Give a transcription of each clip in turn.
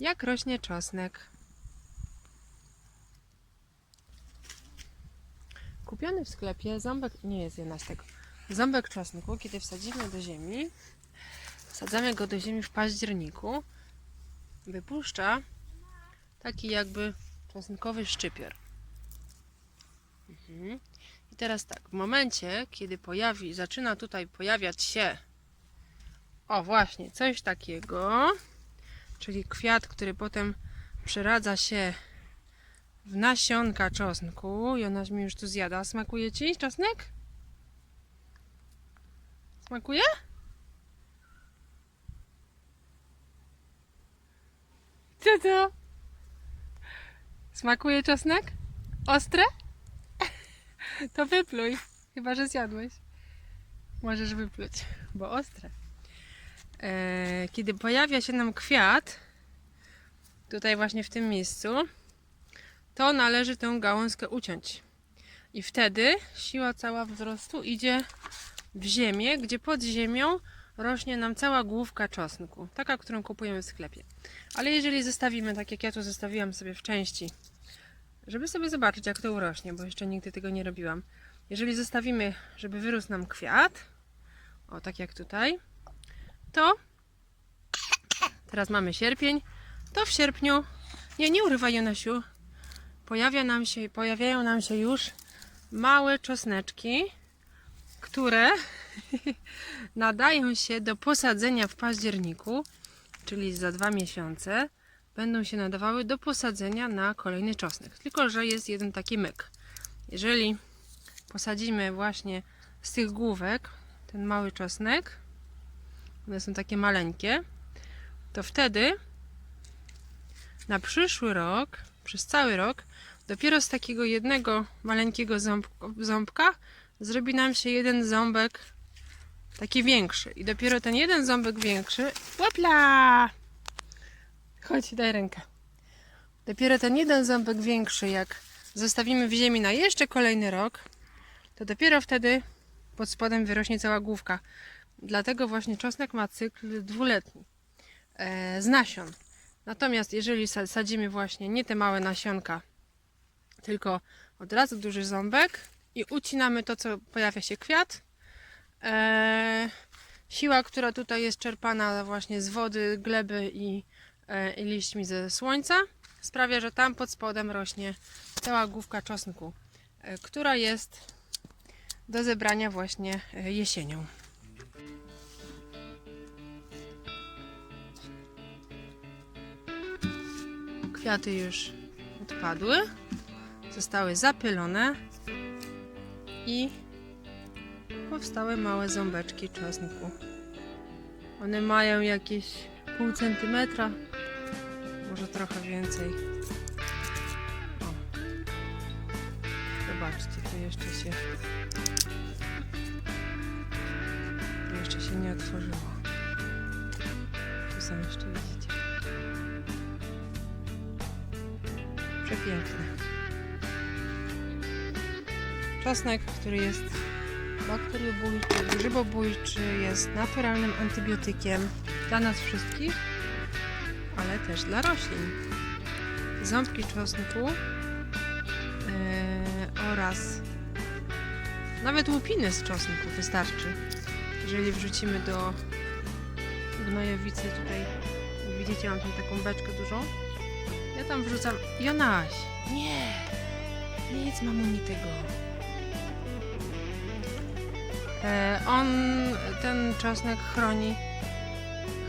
jak rośnie czosnek. Kupiony w sklepie ząbek, nie jest jedna z tego, ząbek czosnku, kiedy wsadzimy do ziemi, wsadzamy go do ziemi w październiku, wypuszcza taki jakby czosnkowy szczypior. Mhm. I teraz tak, w momencie, kiedy pojawi, zaczyna tutaj pojawiać się o właśnie, coś takiego, czyli kwiat, który potem przeradza się w nasionka czosnku i ona mi już tu zjada. Smakuje Ci czosnek? Smakuje? Co to? Smakuje czosnek? Ostre? To wypluj. Chyba, że zjadłeś. Możesz wypluć, bo ostre. E, kiedy pojawia się nam kwiat, tutaj właśnie w tym miejscu, to należy tę gałązkę uciąć. I wtedy siła cała wzrostu idzie w ziemię, gdzie pod ziemią rośnie nam cała główka czosnku, taka, którą kupujemy w sklepie. Ale jeżeli zostawimy, tak jak ja tu zostawiłam sobie w części, żeby sobie zobaczyć, jak to urośnie, bo jeszcze nigdy tego nie robiłam. Jeżeli zostawimy, żeby wyrósł nam kwiat, o tak jak tutaj, to teraz mamy sierpień, to w sierpniu, nie, nie urywaj Jonasiu, pojawia nam się, pojawiają nam się już małe czosneczki, które nadają się do posadzenia w październiku, czyli za dwa miesiące będą się nadawały do posadzenia na kolejny czosnek. Tylko, że jest jeden taki myk. Jeżeli posadzimy właśnie z tych główek ten mały czosnek, one są takie maleńkie, to wtedy na przyszły rok, przez cały rok, dopiero z takiego jednego maleńkiego ząb, ząbka zrobi nam się jeden ząbek taki większy. I dopiero ten jeden ząbek większy, łapla! Chodź, daj rękę. Dopiero ten jeden ząbek większy, jak zostawimy w ziemi na jeszcze kolejny rok, to dopiero wtedy pod spodem wyrośnie cała główka. Dlatego właśnie czosnek ma cykl dwuletni e, z nasion. Natomiast jeżeli sa- sadzimy właśnie nie te małe nasionka, tylko od razu duży ząbek i ucinamy to, co pojawia się kwiat, e, siła, która tutaj jest czerpana właśnie z wody, gleby i, e, i liśćmi ze słońca, sprawia, że tam pod spodem rośnie cała główka czosnku, która jest do zebrania właśnie jesienią. Kwiaty już odpadły, zostały zapylone i powstały małe ząbeczki czosnku. One mają jakieś pół centymetra, może trochę więcej. O. Zobaczcie, tu jeszcze się jeszcze się nie otworzyło. Tu są jeszcze widzicie. Przepiękne. Czosnek, który jest bakteriobójczy, grzybobójczy, jest naturalnym antybiotykiem dla nas wszystkich, ale też dla roślin. Ząbki czosnku yy, oraz nawet łupiny z czosnku wystarczy. Jeżeli wrzucimy do gnojowicy tutaj, widzicie, mam tam taką beczkę dużą. Ja tam wrzucam. Jonaś! Nie! Nie jedz mamuni tego. E, on, ten czosnek chroni,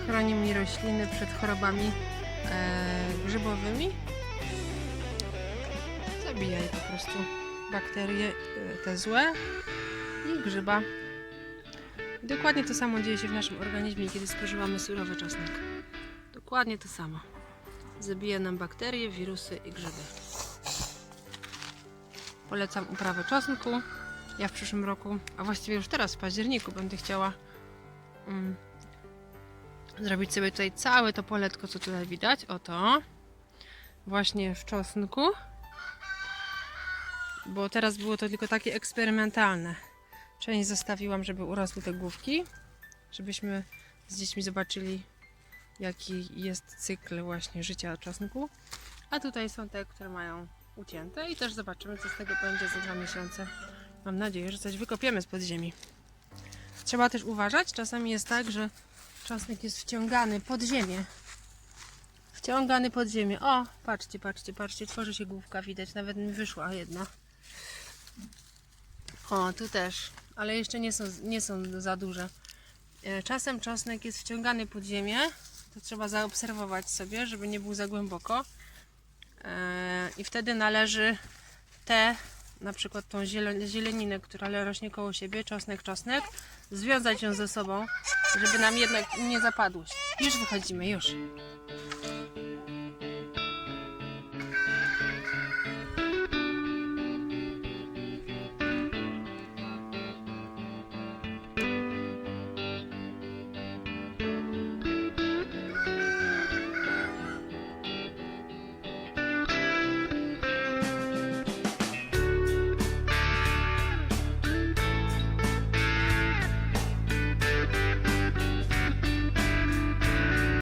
chroni mi rośliny przed chorobami e, grzybowymi. Zabija je po prostu bakterie, e, te złe i grzyba. Dokładnie to samo dzieje się w naszym organizmie, kiedy spożywamy surowy czosnek. Dokładnie to samo. Zabija nam bakterie, wirusy i grzyby. Polecam uprawę czosnku. Ja w przyszłym roku, a właściwie już teraz w październiku będę chciała mm, zrobić sobie tutaj całe to poletko, co tutaj widać. Oto. Właśnie w czosnku. Bo teraz było to tylko takie eksperymentalne. Część zostawiłam, żeby urosły te główki. Żebyśmy z dziećmi zobaczyli, jaki jest cykl właśnie życia czosnku. A tutaj są te, które mają ucięte i też zobaczymy, co z tego będzie za dwa miesiące. Mam nadzieję, że coś wykopiemy z pod ziemi. Trzeba też uważać, czasami jest tak, że czosnek jest wciągany pod ziemię. Wciągany pod ziemię. O, patrzcie, patrzcie, patrzcie, tworzy się główka, widać, nawet mi wyszła jedna. O, tu też, ale jeszcze nie są, nie są za duże. E, Czasem czosnek jest wciągany pod ziemię, to trzeba zaobserwować sobie, żeby nie był za głęboko. E, I wtedy należy te, na przykład tą zieleninę, która rośnie koło siebie, czosnek, czosnek, związać ją ze sobą, żeby nam jednak nie zapadło. Już wychodzimy, już.